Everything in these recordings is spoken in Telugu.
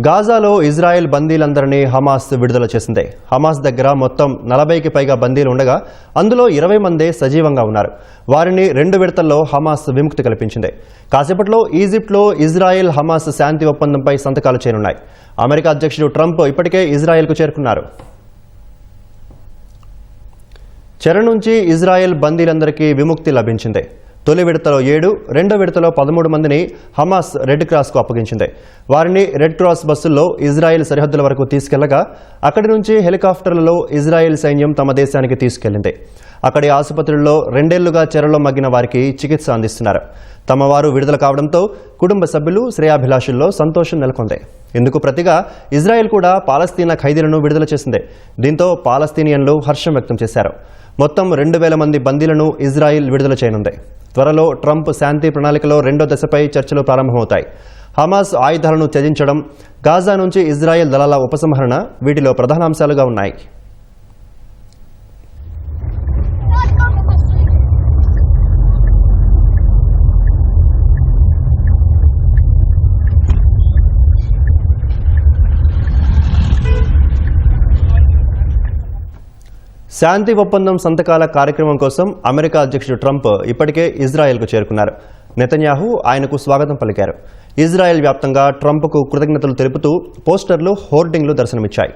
గాజాలో ఇజ్రాయెల్ బందీలందరినీ హమాస్ విడుదల చేసింది. హమాస్ దగ్గర మొత్తం నలభైకి పైగా బందీలు ఉండగా అందులో ఇరవై మందే సజీవంగా ఉన్నారు. వారిని రెండు విడతల్లో హమాస్ విముక్తి కల్పించింది. కాసేపట్లో ఈజిప్ట్లో ఇజ్రాయెల్ హమాస్ శాంతి ఒప్పందంపై సంతకాలు చేయనున్నాయి. అమెరికా అధ్యక్షుడు ట్రంప్ ఇప్పటికే ఇజ్రాయెల్కు చేరుకున్నారు. చెర నుంచి ఇజ్రాయెల్ బందీలందరికీ విముక్తి లభించింది. తొలి విడతలో ఏడు రెండో విడతలో పదమూడు మందిని హమాస్ రెడ్ క్రాస్కు అప్పగించింది. వారిని రెడ్ క్రాస్ బస్సుల్లో ఇజ్రాయెల్ సరిహద్దుల వరకు తీసుకెళ్ళగా అక్కడి నుంచి హెలికాప్టర్లలో ఇజ్రాయెల్ సైన్యం తమ దేశానికి తీసుకెళ్ళింది అక్కడి ఆసుపత్రుల్లో రెండేళ్ళుగా చెరలో మగ్గిన వారికి చికిత్స అందిస్తున్నారు. తమ వారు విడుదల కావడంతో కుటుంబ సభ్యులు శ్రేయాభిలాషుల్లో సంతోషం నెలకొంది. ఇందుకు ప్రతిగా ఇజ్రాయెల్ కూడా పాలస్తీనా ఖైదీలను విడుదల చేసింది. దీంతో పాలస్తీనియన్లు హర్షం వ్యక్తం చేశారు. మొత్తం రెండు వేల మంది బందీలను ఇజ్రాయిల్ విడుదల చేయనుంది. త్వరలో ట్రంప్ శాంతి ప్రణాళికలో రెండో దశపై చర్చలు ప్రారంభమవుతాయి. హమాస్ ఆయుధాలను త్యజించడం గాజా నుంచి ఇజ్రాయెల్ దళాల ఉపసంహరణ వీటిలో ప్రధాన అంశాలుగా ఉన్నాయి. శాంతి ఒప్పందం సంతకాల కార్యక్రమం కోసం అమెరికా అధ్యక్షుడు ట్రంప్ ఇప్పటికే ఇజ్రాయెల్కు చేరుకున్నారు. నెతన్యాహు ఆయనకు స్వాగతం పలికారు. ఇజ్రాయెల్ వ్యాప్తంగా ట్రంప్కు కృతజ్ఞతలు తెలుపుతూ పోస్టర్లు హోర్డింగ్లు దర్శనమిచ్చాయి.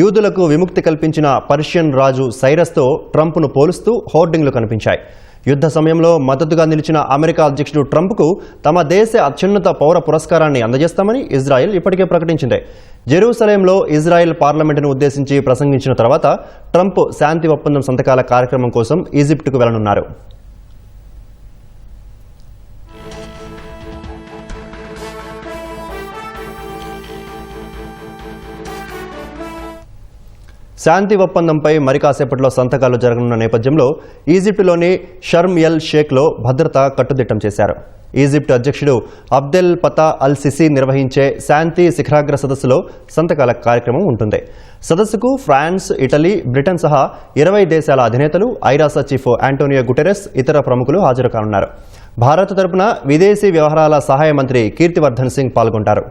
యూదులకు విముక్తి కల్పించిన పర్షియన్ రాజు సైరస్తో ట్రంప్ను పోలుస్తూ హోర్డింగ్లు కనిపించాయి. యుద్ధ సమయంలో మద్దతుగా నిలిచిన అమెరికా అధ్యక్షుడు ట్రంప్కు తమ దేశ అత్యున్నత పౌర పురస్కారాన్ని అందజేస్తామని ఇజ్రాయెల్ ఇప్పటికే ప్రకటించింది. జెరూసలేంలో ఇజ్రాయెల్ పార్లమెంటును ఉద్దేశించి ప్రసంగించిన తర్వాత ట్రంప్ శాంతి ఒప్పందం సంతకాల కార్యక్రమం కోసం ఈజిప్టుకు వెళ్ళనున్నారు. శాంతి ఒప్పందంపై మరి కాసేపట్లో సంతకాలు జరగనున్న నేపథ్యంలో ఈజిప్టులోని షర్మ్ ఎల్ షేక్లో భద్రత కట్టుదిట్టం చేశారు. ఈజిప్ట్ అధ్యక్షుడు అబ్దెల్ పతా అల్ సిసి నిర్వహించే శాంతి శిఖరాగ్ర సదస్సులో సంతకాల కార్యక్రమం ఉంటుంది. సదస్సుకు ఫ్రాన్స్ ఇటలీ బ్రిటన్ సహా ఇరవై దేశాల అధినేతలు ఐరాసా చీఫ్ ఆంటోనియో గుటెరెస్ ఇతర ప్రముఖులు హాజరు కానున్నారు భారత్ తరపున విదేశీ వ్యవహారాల సహాయ మంత్రి కీర్తివర్ధన్ సింగ్ పాల్గొంటారు.